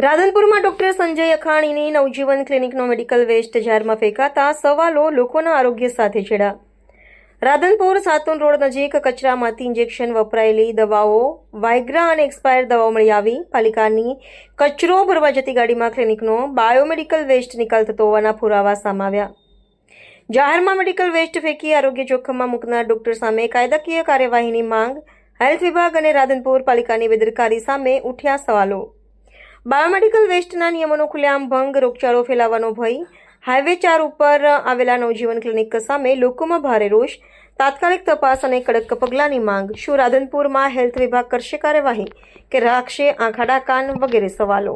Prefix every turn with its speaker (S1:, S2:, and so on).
S1: રાધનપુરમાં doctor Sanjay અખાણીની નવજીવન ક્લિનિકનો medical waste જાહેરમાં ફેંકાતા સવાલો લોકોના આરોગ્ય સાથે છેડા. રાધનપુર સાતુન રોડ નજીક કચરામાંથી ઇન્જેક્શન વપરાયેલી દવાઓ, વાયગ્રા અને એક્સપાયર દવાઓ મળી આવી. પાલિકાની કચરો ભરવા જતી ગાડીમાં ક્લિનિકનો બાયોમેડિકલ વેસ્ટ નિકાલ થતો હોવાના પુરાવા સામે આવ્યા. જાહેરમાં મેડિકલ વેસ્ટ ફેંકી આરોગ્ય જોખમમાં મૂકનાર ડોક્ટર સામે કાયદાકીય કાર્યવાહીની માંગ. હેલ્થ વિભાગ અને રાધનપુર પાલિકાની બેદરકારી સામે ઉઠ્યા સવાલો. બાયોમેડિકલ વેસ્ટના નિયમોનો ખુલ્લેઆમ ભંગ, રોગચાળો ફેલાવાનો ભય, હાઈવે ચાર ઉપર આવેલા નવજીવન ક્લિનિક સામે લોકોમાં ભારે રોષ, તાત્કાલિક તપાસ અને કડક પગલાંની માંગ, શું રાધનપુરમાં હેલ્થ વિભાગ કરશે કાર્યવાહી, કે રાખશે આંખાડા કાન વગેરે સવાલો?